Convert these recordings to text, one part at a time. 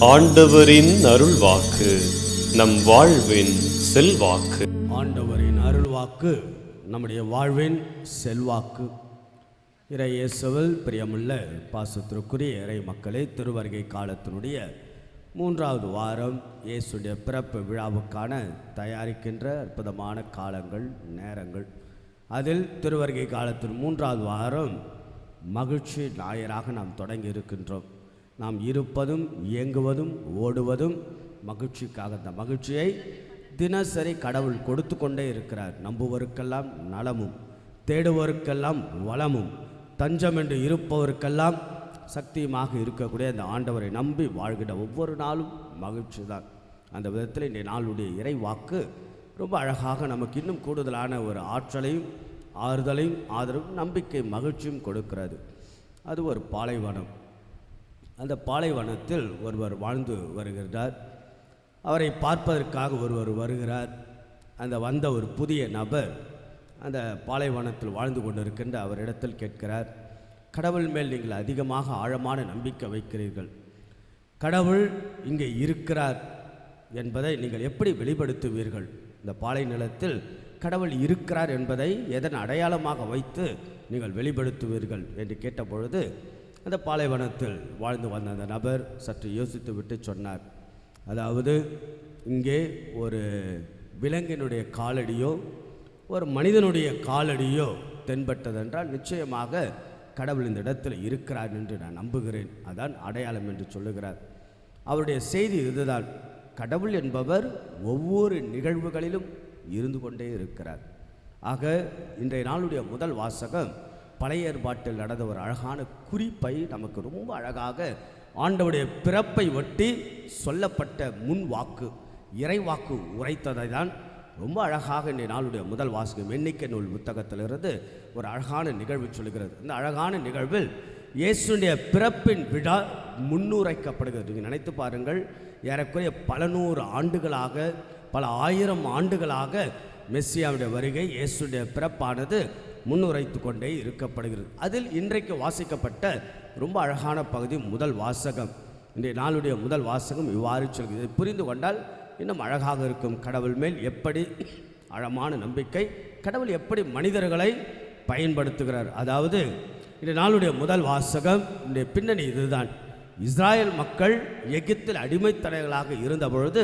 ஆண்டவரின் அருள்வாக்கு நம் வாழ்வின் செல்வாக்கு. ஆண்டவரின் அருள்வாக்கு நம்முடைய வாழ்வின் செல்வாக்கு. இறை பிரியமுள்ள பாசத்திற்குரிய இறை மக்களை திருவருகை காலத்தினுடைய மூன்றாவது வாரம் இயேசுடைய பிறப்பு விழாவுக்கான தயாரிக்கின்ற அற்புதமான காலங்கள் நேரங்கள். அதில் திருவருகை காலத்தின் மூன்றாவது வாரம் மகிழ்ச்சி ஞாயிறாக நாம் தொடங்கி இருக்கின்றோம். நாம் இருப்பதும் இயங்குவதும் ஓடுவதும் மகிழ்ச்சிக்காக அந்த மகிழ்ச்சியை தினசரி கடவுள் கொடுத்து கொண்டே இருக்கிறார். நம்புவோருக்கெல்லாம் நலமும் தேடுவோருக்கெல்லாம் வளமும் தஞ்சம் என்று இருப்பவருக்கெல்லாம் சக்தியுமாக இருக்கக்கூடிய அந்த ஆண்டவரை நம்பி வாழ்கிற ஒவ்வொரு நாளும் மகிழ்ச்சி தான் அந்த விதத்தில் இன்றைய நாளுடைய இறைவாக்கு ரொம்ப அழகாக நமக்கு இன்னும் கூடுதலான ஒரு ஆற்றலையும் ஆறுதலையும் ஆதரவும் நம்பிக்கை மகிழ்ச்சியும் கொடுக்கிறது. அது ஒரு பாலைவனம். அந்த பாலைவனத்தில் ஒருவர் வாழ்ந்து வருகிறார். அவரை பார்ப்பதற்காக ஒருவர் வருகிறார். அந்த வந்த ஒரு புதிய நபர் அந்த பாலைவனத்தில் வாழ்ந்து கொண்டிருக்கின்ற அவரிடத்தில் கேட்கிறார் கடவுள் மேல் நீங்கள் அதிகமாக ஆழமான நம்பிக்கை வைக்கிறீர்கள். கடவுள் இங்கே இருக்கிறார் என்பதை நீங்கள் எப்படி வெளிப்படுத்துவீர்கள்? இந்த பாலை நிலத்தில் கடவுள் இருக்கிறார் என்பதை எதன் அடையாளமாக வைத்து நீங்கள் வெளிப்படுத்துவீர்கள்? என்று கேட்டபொழுது அந்த பாலைவனத்தில் வாழ்ந்து வந்த அந்த நபர் சற்று யோசித்து விட்டு சொன்னார். அதாவது இங்கே ஒரு விலங்கினுடைய காலடியோ ஒரு மனிதனுடைய காலடியோ தென்பட்டதென்றால் நிச்சயமாக கடவுள் இந்த இடத்தில் இருக்கிறார் என்று நான் நம்புகிறேன். அதான் அடையாளம் என்று சொல்லுகிறார். அவருடைய செய்தி இதுதான். கடவுள் என்பவர் ஒவ்வொரு நிகழ்வுகளிலும் இருந்து கொண்டே இருக்கிறார். ஆக இன்றைய நாளுடைய முதல் வாசகம் பழைய ஏற்பாட்டில் நடந்த ஒரு அழகான குறிப்பை நமக்கு ரொம்ப அழகாக ஆண்டவுடைய பிறப்பை ஒட்டி சொல்லப்பட்ட முன் வாக்கு இறை வாக்கு உரைத்ததை தான் ரொம்ப அழகாக இன்றைய நாளுடைய முதல் வாசகம் எண்ணிக்கை நூல் புத்தகத்திலிருந்து ஒரு அழகான நிகழ்வு சொல்கிறது. இந்த அழகான நிகழ்வில் இயேசுடைய பிறப்பின் விழா முன்னுரைக்கப்படுகிறது. நீங்கள் நினைத்து பாருங்கள் ஏறக்குறைய பல நூறு ஆண்டுகளாக பல ஆயிரம் ஆண்டுகளாக மெஸ்ஸியாவுடைய வருகை இயேசுடைய பிறப்பானது முன்னுரைத்து கொண்டே இருக்கப்படுகிறது. அதில் இன்றைக்கு வாசிக்கப்பட்ட ரொம்ப அழகான பகுதி முதல் வாசகம். இன்றைய நாளுடைய முதல் வாசகம் இவ்வாறு சொல்கிறது. இதை புரிந்து கொண்டால் இன்னும் அழகாக இருக்கும். கடவுள் மேல் எப்படி ஆழமான நம்பிக்கை கடவுள் எப்படி மனிதர்களை பயன்படுத்துகிறார். அதாவது இந்த நாளுடைய முதல் வாசகம் இந்த பின்னணி இதுதான். இஸ்ராயல் மக்கள் எகிப்தில் அடிமைத்தலைகளாக இருந்த பொழுது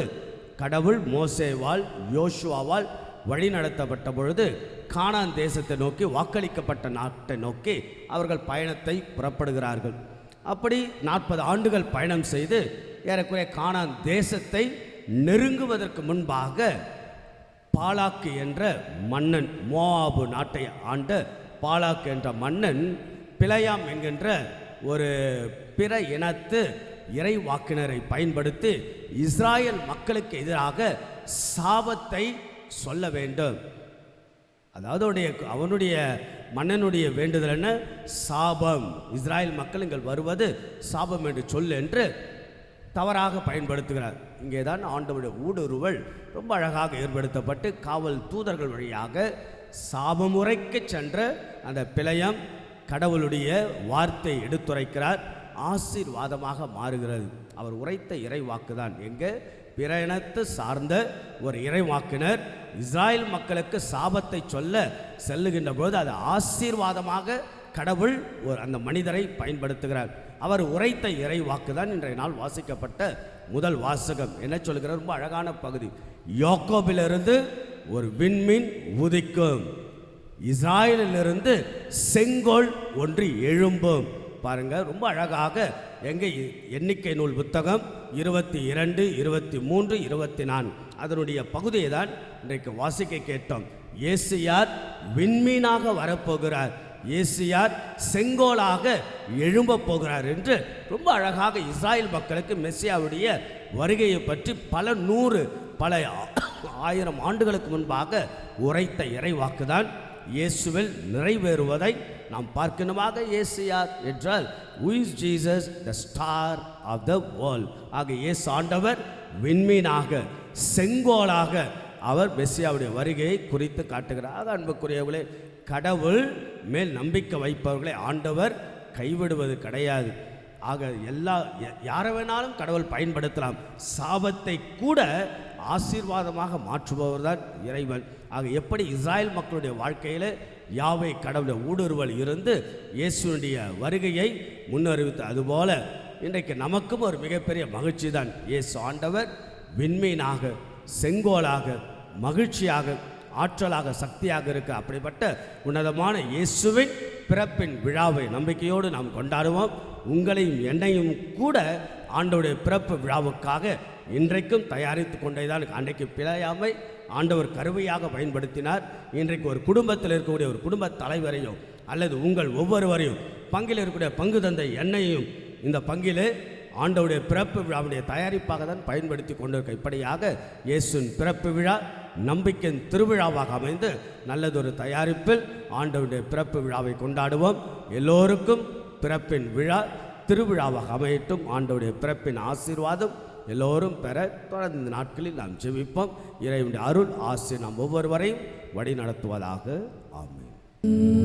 கடவுள் மோசேவால் யோசுவாவால் வழி நடத்தப்பட்ட பொழுது கானான் தேசத்தை நோக்கி வாக்களிக்கப்பட்ட நாட்டை நோக்கி அவர்கள் பயணத்தை புறப்படுகிறார்கள். அப்படி நாற்பது ஆண்டுகள் பயணம் செய்து ஏறக்குறைய கானான் தேசத்தை நெருங்குவதற்கு முன்பாக பாலாக்கு என்ற மன்னன் மோவாபு நாட்டை ஆண்ட பாலாக்கு என்ற மன்னன் பிழையாம் என்கின்ற ஒரு பிற இனத்து இறை வாக்கினரை பயன்படுத்தி இஸ்ராயல் மக்களுக்கு எதிராக சாபத்தை சொல்ல வேண்டும். அதாவது அவனுடைய அவனுடைய மன்னனுடைய வேண்டுதல் என்ன? சாபம். இஸ்ராயல் மக்கள் இங்கள் வருவது சாபம் என்று சொல் என்று தவறாக பயன்படுத்துகிறார். இங்கே தான் ஆண்டவருடைய ஊடுருவல் ரொம்ப அழகாக ஏற்படுத்தப்பட்டு காவல் தூதர்கள் வழியாக சாபமுறைக்கு சென்ற அந்த பிழையம் கடவுளுடைய வார்த்தை எடுத்துரைக்கிறார். ஆசீர்வாதமாக மாறுகிறது. அவர் உரைத்த இறைவாக்கு தான் எங்கே? பிற இனத்து சார்ந்த ஒரு இறைவாக்கினர் இஸ்ராயல் மக்களுக்கு சாபத்தை சொல்ல செல்லுகின்ற போது அது ஆசீர்வாதமாக கடவுள் ஒரு அந்த மனிதரை பயன்படுத்துகிறார். அவர் உரைத்த இறை வாக்கு தான் இன்றைய நாள் வாசிக்கப்பட்ட முதல் வாசகம். என்ன சொல்கிறார்? ரொம்ப அழகான பகுதி. யோக்கோபிலிருந்து ஒரு விண்மீன் உதிக்கும். இஸ்ராயலிலிருந்து செங்கோல் ஒன்று எழும்பும். பாருங்கள் ரொம்ப அழகாக எங்கே எண்ணிக்கை நூல் புத்தகம் இருபத்தி இரண்டு இருபத்தி மூன்று இருபத்தி நான்கு. அதனுடைய பகுதியை தான் இன்றைக்கு வாசிக்க கேட்டோம். இயேசுயார் விண்மீனாக வரப்போகிறார். இயேசுயார் செங்கோலாக எழும்பப் போகிறார் என்று ரொம்ப அழகாக இஸ்ராயல் மக்களுக்கு மெஸ்ஸியாவுடைய வருகையை பற்றி பல நூறு பல ஆயிரம் ஆண்டுகளுக்கு முன்பாக உரைத்த இறைவாக்குதான் இயேசுவில் நிறைவேறுவதை நாம் பார்க்கணுமாக இயேசு யார் என்றால் is Jesus the star of the world ஆக இயேசு ஆண்டவர் விண்மீனாக செங்கோலாக அவர் மெஸ்ஸியாவுடைய வருகையை குறித்து காட்டுகிறார். அன்புக்குரியவர்களே கடவுள் மேல் நம்பிக்கை வைப்பவர்களை ஆண்டவர் கைவிடுவது கிடையாது. ஆக எல்லா யாரை வேணாலும் கடவுள் பயன்படுத்தலாம். சாபத்தை கூட ஆசீர்வாதமாக மாற்றுபவர் தான் இறைவன். ஆக எப்படி இஸ்ராயல் மக்களுடைய வாழ்க்கையில் யாவை கடவுளை ஊடுருவல் இருந்து இயேசுனுடைய வருகையை முன்னறிவித்து அதுபோல இன்றைக்கு நமக்கும் ஒரு மிகப்பெரிய மகிழ்ச்சி தான் இயேசு ஆண்டவர் விண்மீனாக செங்கோலாக மகிழ்ச்சியாக ஆற்றலாக சக்தியாக இருக்க அப்படிப்பட்ட உன்னதமான இயேசுவின் பிறப்பின் விழாவை நம்பிக்கையோடு நாம் கொண்டாடுவோம். உங்களையும் என்னையும் கூட ஆண்டவருடைய பிறப்பு விழாவுக்காக இன்றைக்கும் தயாரித்து கொண்டே தான் அன்றைக்கு பிழையாமை ஆண்டவர் கருவையாக பயன்படுத்தினார். இன்றைக்கு ஒரு குடும்பத்தில் இருக்கக்கூடிய ஒரு குடும்ப தலைவரையும் அல்லது உங்கள் ஒவ்வொருவரையும் பங்கில் இருக்கக்கூடிய பங்கு தந்தை என்னையும் இந்த பங்கிலே ஆண்டவுடைய பிறப்பு விழாவுடைய தயாரிப்பாக தான் பயன்படுத்தி கொண்டிருக்க இப்படியாக இயேசுவின் பிறப்பு விழா நம்பிக்கையின் திருவிழாவாக அமைந்து நல்லதொரு தயாரிப்பில் ஆண்டவுடைய பிறப்பு விழாவை கொண்டாடுவோம். எல்லோருக்கும் பிறப்பின் விழா. திருவிழாவாக அமையட்டும். ஆண்டவுடைய பிறப்பின் ஆசீர்வாதம் எல்லோரும் பெற தொடர்ந்து இந்த நாட்களில் நாம் ஜெபிப்போம். இறைவனுடைய அருள் ஆசை நாம் ஒவ்வொருவரையும் வழி நடத்துவதாக ஆமை